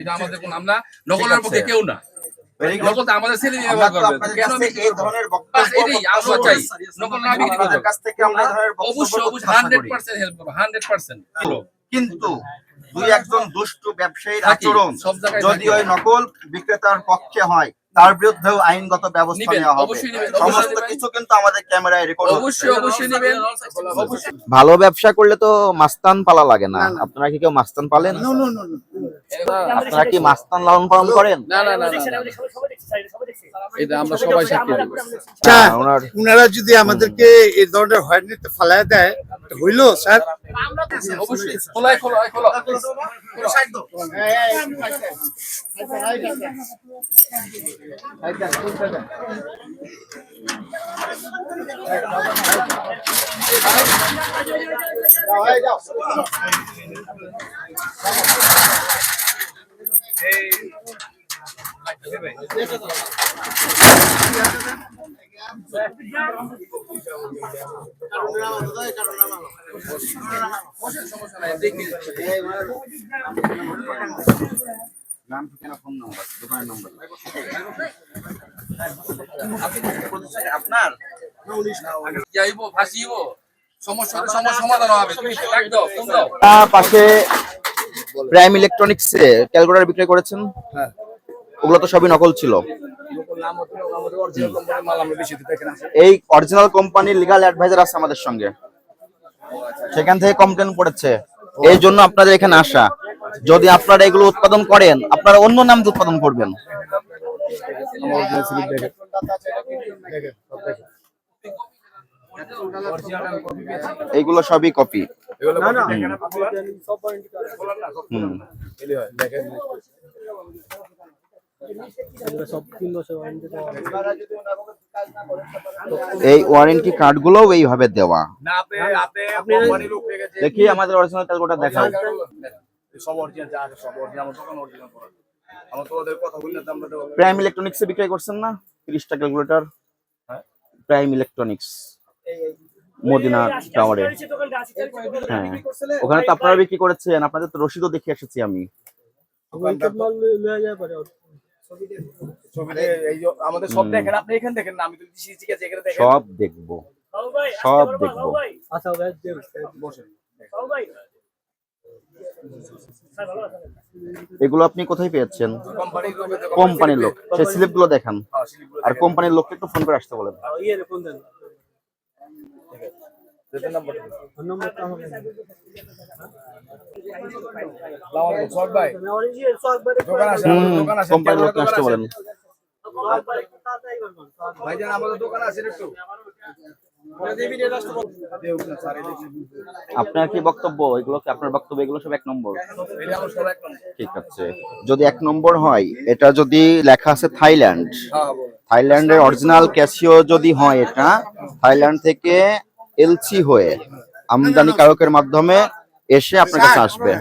এটা আমাদের কোন আমরা নকলের পক্ষে কেউ না। আমাদের ছেলে কেন এই ধরনের আমরা চাই। নকল বিক্রি কাছ থেকে আমরা অবশ্যই অবশ্যই হেল্প করব হান্ড্রেড পার্সেন্ট কিন্তু দুই একজন দুষ্ট ব্যবসায়ীর আচরণ যদি ওই নকল বিক্রেতার পক্ষে হয় তার বিরুদ্ধেও আইনগত ব্যবস্থা নেওয়া হবে। সমস্ত কিছু কিন্তু আমাদের ক্যামেরায় রেকর্ড অবশ্যই অবশ্যই নেবেন। ভালো ব্যবসা করলে তো মাস্তান পালা লাগে না। আপনারা কি কেউ মাস্তান পালেন? আপনারা কি মাস্তান লালন পালন করেন? না না না এটা আমরা সবাই সাক্ষী আচ্ছা, ওনার উনারা যদি আমাদেরকে এই ধরনের হয়রানিতে ফালায় দেয় হইল স্যার? অবশ্যই নাম ঠিকানা ফোন দোকানের আপনার পাশে প্রাইম ইলেকট্রনিক্স ক্যালকুলেটর বিক্রি করেছেন ওগুলো তো সবই নকল ছিল। এই অরিজিনাল কোম্পানির লিগাল অ্যাডভাইজার আছে আমাদের সঙ্গে। সেখান থেকে কমপ্লেন পড়েছে এই জন্য আপনাদের এখানে আসা। যদি আপনারা এগুলো উৎপাদন করেন, আপনারা অন্য নাম উৎপাদন করবেন। এইগুলো সবই কপি এই ওয়ারেন্টি কার্ডগুলোও এইভাবে দেওয়া। দেখি আমাদের অরিজিনাল ক্যালকুলেটর দেখাও। প্রাইম ইলেকট্রনিক্সে বিক্রি করছেন না? তিরিশটা ক্যালকুলেটর প্রাইম ইলেকট্রনিক্স মদিনা টাওয়ারে। হ্যাঁ। ওখানে তো আপনারা বিক্রি করেছেন আপনাদের তো রসিদও দেখে এসেছি আমি। আমাদের সব দেখেন আপনি এখানে দেখেন না আমি তো ঠিক আছে এখানে দেখেন। সব দেখব। সব দেখব। বসেন। এগুলো আপনি কোথায় পেয়েছেন? কোম্পানির লোক। সেই স্লিপগুলো দেখান। হ্যাঁ, আর কোম্পানির লোককে একটু ফোন করে আসতে বলেন। দেখেন নাম্বারটা লাওয়ান সব ভাই দোকান আছে দোকান আছে। কোম্পানির লোককে আসতে বলেন ভাইজান আমাদের দোকান আছে একটু। আপনার কি বক্তব্য? এগুলো কি আপনার বক্তব্য এগুলো সব এক নম্বর। এটা আমার সব এক নম্বর। ঠিক আছে। যদি এক নম্বর হয় এটা যদি লেখা আছে থাইল্যান্ড। হ্যাঁ থাইল্যান্ডের অরিজিনাল ক্যাসিও যদি হয় এটা থাইল্যান্ড থেকে এলসি হয়ে আমদানিকারকের মাধ্যমে এসে আপনার কাছে আসবে।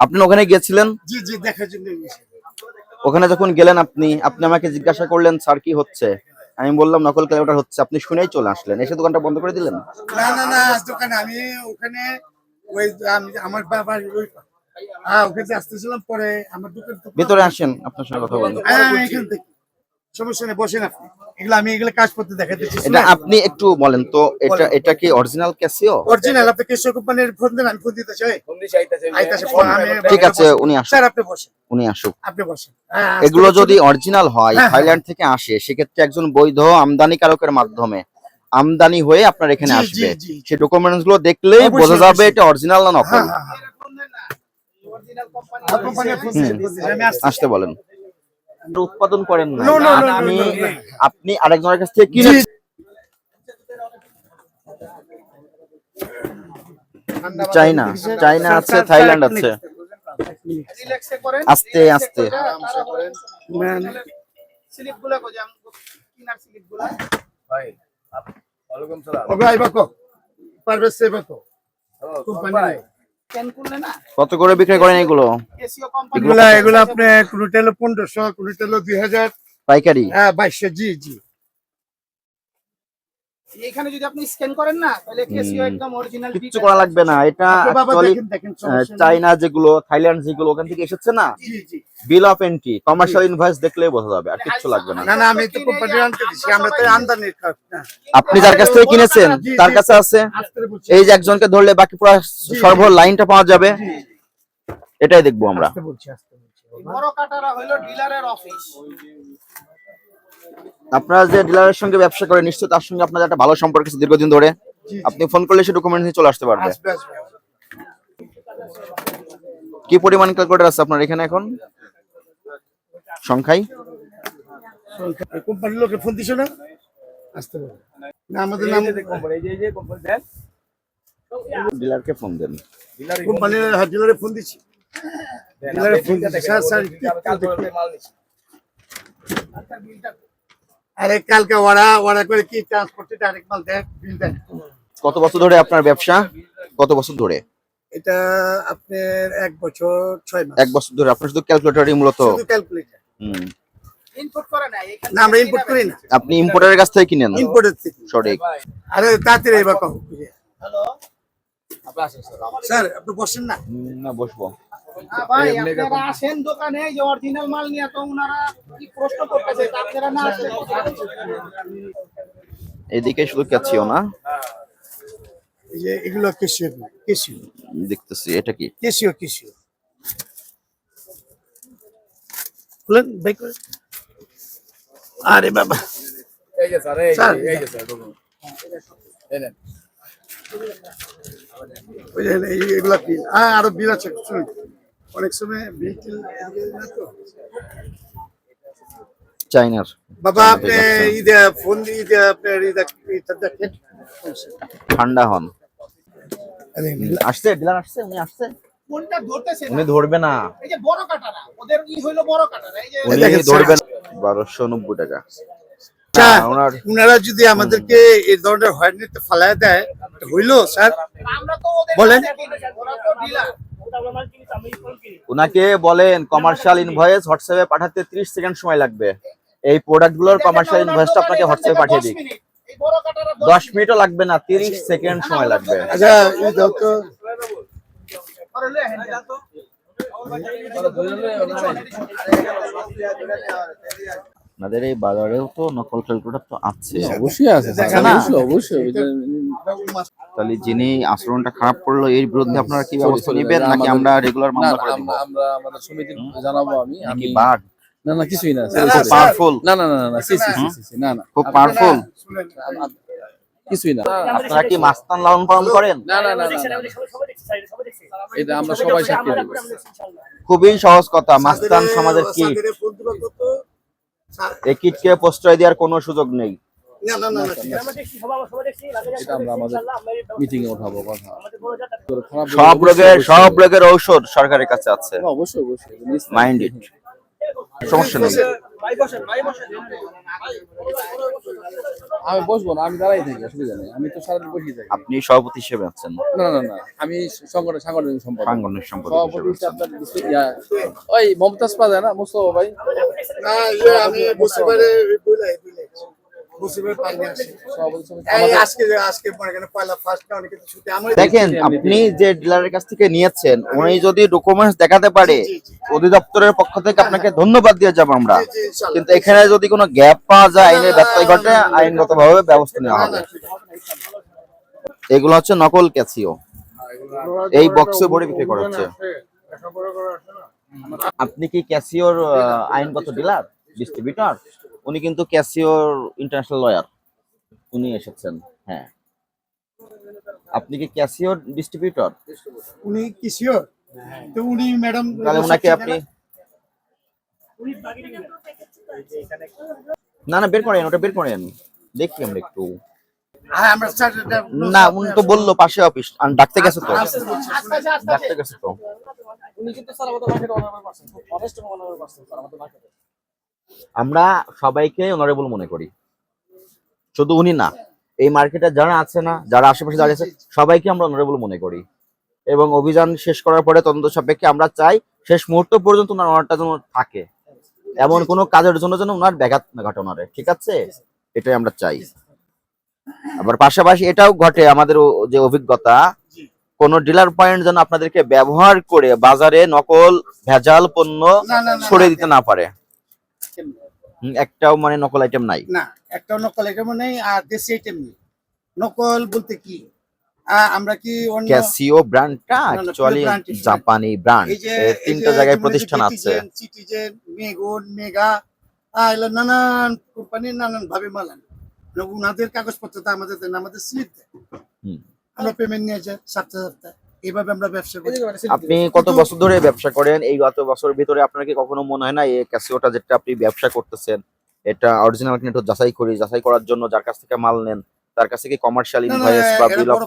আপনি ওখানে গেছিলেন জি জি দেখার জন্য ওখানে যখন গেলেন আপনি আপনি আমাকে জিজ্ঞাসা করলেন স্যার কি হচ্ছে? আমি বললাম নকল ক্যালকুলেটর হচ্ছে। আপনি শুনেই চলে আসলেন। এসে দোকানটা বন্ধ করে দিলেন? না না না দোকানে আমি ওখানে ওই আমি আমার বাবার ওই হ্যাঁ ওখানে আসতেছিলাম পরে আমার দোকান ভিতরে আসেন আপনার সঙ্গে কথা বলুন হ্যাঁ আমি এখান থেকে সমস্যা নেই বসেন আপনি। এগুলো আমি এগুলো কাজ করতে দেখাতেছি এটা আপনি একটু বলেন তো এটা এটা কি অরিজিনাল ক্যাসিও অরিজিনাল আপনি কেশর কোম্পানির ফোন দেন আমি ফোন দিতে চাই। ফোন দিছি আইতাছে আইতাছে ফোন ঠিক আছে উনি আসুক। স্যার আপনি বসেন। উনি আসুক। আপনি বসেন। এগুলো যদি অরিজিনাল হয় হ্যাঁ, হ্যাঁ। থাইল্যান্ড থেকে আসে সেক্ষেত্রে একজন বৈধ আমদানিকারকের মাধ্যমে আমদানি হয়ে আপনার এখানে আসবে। সেই ডকুমেন্টসগুলো দেখলেই বোঝা যাবে এটা অরিজিনাল না নকল। হ্যাঁ হ্যাঁ। হ্যাঁ। আসতে বলেন। উৎপাদন করেন না। No, আপনি আরেকজনের কাছ থেকে কিনে চাইনা চাইনা আছে থাইল্যান্ড আছে। আস্তে আস্তে। ভাই কত করে বিক্রি করেন এগুলো? এগুলো এগুলা আপনি কোনটা হলো পনেরোশো কোনটা হলো দুই হাজার। পাইকারি? হ্যাঁ বাইশশো জি জি। এখানে যদি আপনি স্ক্যান করেন না তাহলে কেসিও একদম অরিজিনাল কিচ্ছু করা লাগবে না। এটা অ্যাকচুয়ালি। চাইনা যেগুলো থাইল্যান্ড যেগুলো ওখান থেকে এসেছে না? জি জি bill of entry commercial invoice দেখলেই বোঝা যাবে আর কিচ্ছু লাগবে না। না না আমি তো কোম্পানির আনতে দিছি আমরা তো আমদানির কাজ না। আপনি যার কাছ থেকে কিনেছেন তার কাছে আছে? এই যে একজনকে ধরলে বাকি পুরো সর্ব লাইনটা পাওয়া যাবে। এটাই দেখব আমরা। আস্তে বলছি আস্তে বলছি এই বড় কাটারা হলো ডিলারের অফিস আপনারা যে ডিলারের সঙ্গে ব্যবসা করে নিশ্চয়ই তার সঙ্গে আপনাদের একটা ভালো সম্পর্ক আছে দীর্ঘদিন ধরে। আপনি ফোন করলে সে ডকুমেন্ট নিয়ে চলে আসতে পারবে। কি পরিমাণ ক্যালকুলেটর আছে আপনার এখানে এখন? সংখ্যায় কোম্পানির লোকে ফোন দিছো না? আসতে বলো না আমাদের নাম কোম্পানি এই যে এই যে কোম্পানি দেন। ডিলারকে ফোন দেন। ডিলার কোম্পানির হাজিলারে ফোন দিছি। ডিলারে ফোন দিছি। স্যার স্যার কাল থেকে মাল নিচ্ছি আরে কালকে ওরা ওরা করে কি ট্রান্সপোর্টে ডাইরেক্ট মাল দেয় বিল দেয় কত বছর ধরে আপনার ব্যবসা? কত বছর ধরে? এটা আপনার এক বছর ছয় মাস। এক বছর ধরে। আপনার শুধু ক্যালকুলেটরই মূলত? শুধু ক্যালকুলেটর হুম। ইনপুট করে না না আমরা ইম্পোর্ট করি না। আপনি ইম্পোর্টারের কাছ থেকে কিনেন? ইম্পোর্টের থেকে সঠিক। আরে তাড়াতাড়ি এবার কম। হ্যালো স্যার আপনি বসেন না। না বসবো। ভাই আপনারা আসেন দোকানে যে অরিজিনাল মাল নিয়ে তো ওনারা কি প্রশ্ন করতেছে আপনারা না আসলে এদিকে শুধু ক্যাচিও না? যে এগুলো দেখতেছি এটা কি? খুলেন বের আরে বাবা। এই যে স্যার এই যে স্যার। এই নেন। এগুলা হ্যাঁ আরও বিল আছে শুনুন। অনেক সময়। চাইনার। বাবা আপনি ফোন দিয়ে আপনার দেখেন। ঠান্ডা হন। আসছে? ডিলার আসছে? উনি আসছে? কোনটা ধরতেছে উনি ধরবে না। এই যে বড় কাটারা ওদের ই হইল বড় কাটারা এই যে উনি বারোশো নব্বই টাকা। আচ্ছা, হ্যাঁ, ওনার উনারা যদি আমাদেরকে এই ধরনের হয়রানিতে ফালায় দেয় হইল স্যার? আমরা তো ওদের বলেন। ওরা তো ডিলার উনাকে বলেন কমার্শিয়াল ইনভয়েস হোয়াটসঅ্যাপে পাঠাতে 30 সেকেন্ড সময় লাগবে। এই প্রোডাক্টগুলোর কমার্শিয়াল ইনভয়েসটা আপনাকে হোয়াটসঅ্যাপে পাঠিয়ে দিই এই 10 মিনিটও লাগবে না 30 সেকেন্ড সময় লাগবে। আচ্ছা এই দাও আপনাদের এই বাজারেও তো নকল ক্যালকুলেটর তো আছে অবশ্যই আছে? অবশ্যই অবশ্যই তাহলে যিনি আচরণটা খারাপ করল এর বিরুদ্ধে আপনারা কি ব্যবস্থা নেবেন নাকি আমরা রেগুলার মামলা করে দিব আমরা আমাদের সমিতি জানাব আমি আমি বাট না না কিছুই না না, না, পাওয়ারফুল না না না না, সি সি সি, না না খুব পাওয়ারফুল কিছুই না আপনারা কি মাস্তান লালন পালন করেন না না না এটা আমরা সবাই সাক্ষী খুবই সহজ কথা মাস্তান সমাজের কিট এই কিটকে প্রশ্রয় দেওয়ার কোনো সুযোগ নেই। না না না না, ঠিক আছে। এটা আমরা আমাদের মিটিং এ উঠাবো কথা। খারাপ সব রোগের সব রোগের ঔষধ সরকারের কাছে আছে। হ্যাঁ, অবশ্যই অবশ্যই নিশ্চয়ই। মাইন্ড ইট সমস্যা নেই। আমি বসবো না আমি দাঁড়াই থাকি অসুবিধা নেই। আমি তো সারাদিন বসেই থাকি। আপনি সভাপতি হিসেবে আছেন। না না না আমি সংগঠন সাংগঠনিক সম্পাদক। সাংগঠনিক সম্পাদক সভাপতি হিসেবে ওই মমতাজ পাজা না মুস্তফা ভাই? না, ইয়ে, আমি বসিবারে বইলাই, দেখেন আপনি যে ডিলারের কাছ থেকে নিয়েছেন উনি যদি ডকুমেন্টস দেখাতে পারে অধিদপ্তরের পক্ষ থেকে আপনাকে ধন্যবাদ দিয়ে যাব আমরা। কিন্তু এখানে যদি কোনো গ্যাপ পাওয়া যায় আইনের ব্যত্যয় ঘটে আইনগতভাবে ব্যবস্থা নেওয়া হবে। এগুলো হচ্ছে নকল ক্যাসিও। এই বক্সে ভরে বিক্রি করা হচ্ছে। আপনি কি ক্যাসিওর আইনগত ডিলার ডিস্ট্রিবিউটর উনি কিন্তু ক্যাসিওর ইন্টারন্যাশনাল লয়ার। উনি এসেছেন হ্যাঁ। আপনি কি ক্যাসিওর ডিস্ট্রিবিউটর? উনি কি শিওর তো উনি ম্যাডাম তাহলে ওনাকে আপনি না না বের করেন ওটা বের করেন। দেখি আমরা একটু। হ্যাঁ না উনি তো বলল পাশে অফিস আর ডাকতে গেছে তো। ডাকতে গেছে তো। উনি কিন্তু স্যার আমাদের মার্কেটে অনার পারছেন খুব অনেস্ট অনার পারছেন স্যার আমাদের মার্কেটে আমরা সবাইকে অনারেবল মনে করি। শুধু উনি না এই মার্কেটে যারা আছে না যারা আশেপাশে দাঁড়িয়ে আছে সবাইকে আমরা অনারেবল মনে করি। এবং অভিযান শেষ করার পরে তদন্ত সাপেক্ষে আমরা চাই শেষ মুহূর্ত পর্যন্ত ওনার অনারটা যেন থাকে। এমন কোনো কাজের জন্য যেন ওনার ব্যাঘাত না ঘটে ওনারে ঠিক আছে? এটাই আমরা চাই। আবার পাশাপাশি এটাও ঘটে আমাদের যে অভিজ্ঞতা কোন ডিলার পয়েন্ট যেন আপনাদেরকে ব্যবহার করে বাজারে নকল ভেজাল পণ্য ছড়িয়ে দিতে না পারে। একটাও মানে নকল আইটেম নাই। না একটাও নকল আইটেম নেই আর দেশি আইটেম নেই। নকল বলতে কি? আমরা কি অন্য ক্যাসিও ব্র্যান্ডটা অ্যাকচুয়ালি জাপানি ব্র্যান্ড এই তিনটা জায়গায় প্রতিষ্ঠান আছে। সিটিজেন মেগুন মেগা এগুলো নানান কোম্পানির নানান ভাবে মাল আনে। মানে কাগজপত্র আমাদের আমাদের স্লিপ দেয়। হুম। আমরা পেমেন্ট নিয়ে যাই সপ্তাহে সপ্তাহে। এইভাবে আমরা ব্যবসা করি। আপনি কত বছর ধরে ব্যবসা করেন? এই গত বছরের ভিতরে আপনার কি কখনো মনে হয় না এই ক্যাসিওটা যেটা আপনি ব্যবসা করতেছেন এটা অরিজিনাল কিনা যাচাই করি যাচাই করার জন্য যার কাছ থেকে মাল নেন তার কাছে কি কমার্শিয়াল ইনভয়েস বা বিল অফ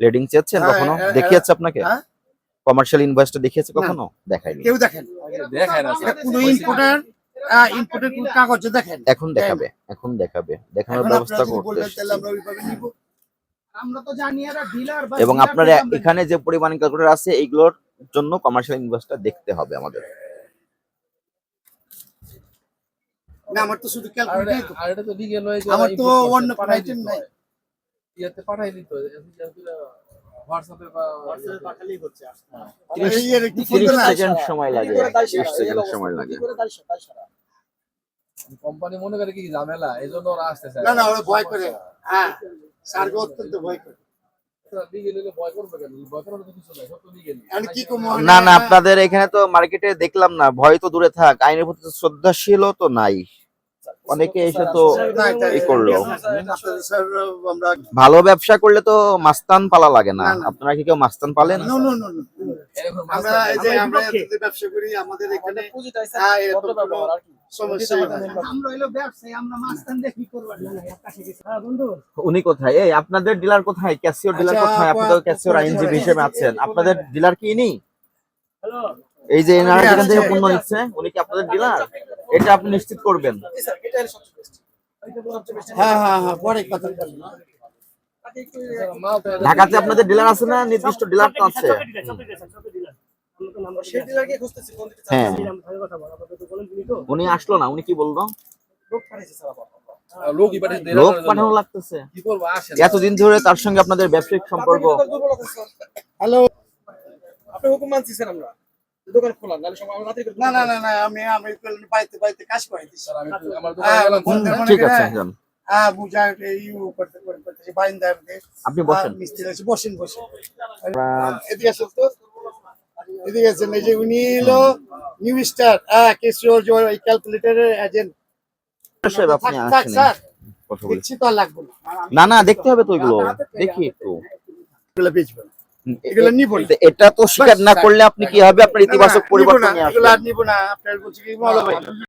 লেডিং চেয়েছেন হ্যাঁ, কখনো? দেখিয়েছে আপনাকে? হ্যাঁ? কমার্শিয়াল ইনভয়েসটা দেখিয়েছে কখনো? দেখায়নি। কেউ দেখেন। দেখায় না কোনো ইম্পোর্টার ইম্পোর্টের কোনো কাগজে দেখেন। এখন দেখাবে এখন দেখাবে। দেখানোর ব্যবস্থা করতে এবং আপনার এখানে যে পরিমাণ ক্যালকুলেটর আছে এইগুলোর জন্য কমার্শিয়াল ইনভয়েসটা দেখতে হবে আমাদের। না আমার তো শুধু ক্যালকুলেটর আর এটা তো। legal হয়ে আমার তো অন্য কোনো পাঠাই নাই। পাঠাই দিত হোয়াটসঅ্যাপে বা এই এর একটু তিরিশ বলতো সময় লাগে তিরিশ সেকেন্ড সময় লাগে। কোম্পানি মনে করে কি ঝামেলা এই জন্য ওরা আসতে চায় না না ওরা ভয় করে। হ্যাঁ। স্যারকে অত্যন্ত ভয় করে। না না আপনাদের এখানে তো মার্কেটে দেখলাম না ভয় তো দূরে থাক আইনের প্রতি তো শ্রদ্ধাশীলও তো নাই। অনেকে এসে তো ই করল। ভালো ব্যবসা করলে তো মাস্তান পালা লাগে না। আপনারা কি কেউ মাস্তান পালেন? নো নো নো আমরা এই যে আমরা ব্যবসা করি আমাদের এখানে এরকম কোনো সমস্যা নাই। আমরা হইল ব্যবসায়ী আমরা মাস্তান দিয়ে কি করব না বন্ধু? উনি কোথায়? এই আপনাদের ডিলার কোথায়? ক্যাসিও ডিলার আচ্ছা, কোথায়? আপনি তো ক্যাসিওর আইনজীবী হিসেবে আছেন। আপনাদের ডিলার কি ইনি? এই যে এনারা যেখান থেকে পণ্য নিচ্ছে উনি কি আপনাদের ডিলার? এটা আপনি নিশ্চিত করবেন? হ্যাঁ হ্যাঁ হ্যাঁ পরে কথা ঢাকাতে আপনাদের ডিলার আছে না? নির্দিষ্ট ডিলার তো আছে। হ্যাঁ। উনি আসলো না উনি কি বলল? লোক পাঠানো লাগতেছে। কি করব আসে এতদিন ধরে তার সঙ্গে আপনাদের ব্যবসায়িক সম্পর্ক। হ্যালো। আপনি হুকুম মানছি স্যার আমরা। দোকান খোলা নাহলে সব আমরা রাত্রি না না না না আমি আমি পাইতে পাইতে কাজ করে স্যার আমি আমার হ্যাঁ, দোকানে গেলাম। হুম, ঠিক আছে যান হ্যাঁ। বুঝা ইউ করতে করতে করতে বাইন্দার আপনি বসেন। মিস্ত্রি আছে বসেন বসেন। এদিকে আসেন তো। এদিকে আছেন এই যে উনি হলো নিউ স্টার হ্যাঁ কেশিওর যে ওই ক্যালকুলেটরের এজেন্ট আপনি থাক থাক আসেন কথা বলি তো আর লাগবে না। না না দেখতে হবে তো এগুলো। দেখি একটু। বেচবেন। এটা তো স্বীকার না করলে আপনি কি হবে? আপনার ইতিবাচক পরিবর্তন